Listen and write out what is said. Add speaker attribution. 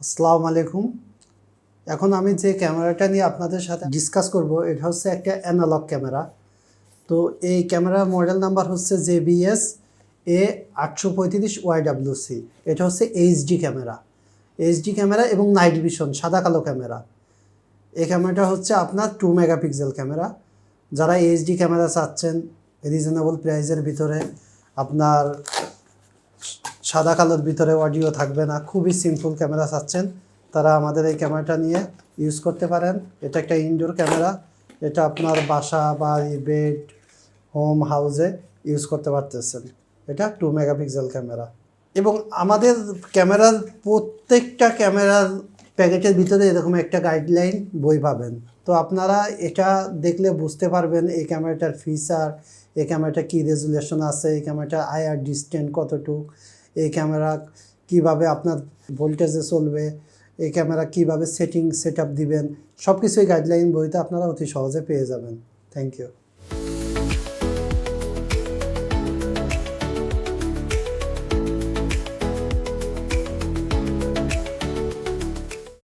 Speaker 1: আসসালামু আলাইকুম। এখন আমি যে ক্যামেরাটা নিয়ে আপনাদের সাথে ডিসকাস করব, এটা হচ্ছে একটা অ্যানালগ ক্যামেরা। তো এই ক্যামেরার মডেল নাম্বার হচ্ছে জে বিএস এ আটশো পঁয়ত্রিশ ওয়াইডাব্লিউসি এটা হচ্ছে এইচডি ক্যামেরা। এইচডি ক্যামেরা এবং নাইট ভিশন, সাদা কালো ক্যামেরা। এই ক্যামেরাটা হচ্ছে আপনার টু মেগাপিক্সেল ক্যামেরা। যারা এইচডি ক্যামেরা চাচ্ছেন রিজনেবল প্রাইসের ভিতরে আপনার সাদা কালোর ভিতরে অডিও থাকবে না। খুবই সিম্পল ক্যামেরা চাচ্ছেন। তারা আমাদের এই ক্যামেরাটা নিয়ে ইউজ করতে পারেন। এটা একটা ইনডোর ক্যামেরা এটা আপনার বাসা বা বেড হোম হাউসে ইউজ করতে পারতেছেন। এটা টু মেগাপিক্সেল ক্যামেরা এবং আমাদের ক্যামেরার প্রত্যেকটা ক্যামেরার প্যাকেটের ভিতরে এরকম একটা গাইডলাইন বই পাবেন। তো আপনারা এটা দেখলে বুঝতে পারবেন এই ক্যামেরাটার ফিচার এই ক্যামেরাটা কী রেজুলেশন আছে, এই ক্যামেরাটা আইআর ডিস্টেন্ট কতটুক এই ক্যামেরা কীভাবে আপনার ভোল্টেজে চলবে, এই ক্যামেরা কীভাবে সেটিং সেট দিবেন সব কিছুই গাইডলাইন বইতে আপনারা অতি সহজে পেয়ে যাবেন। Thank you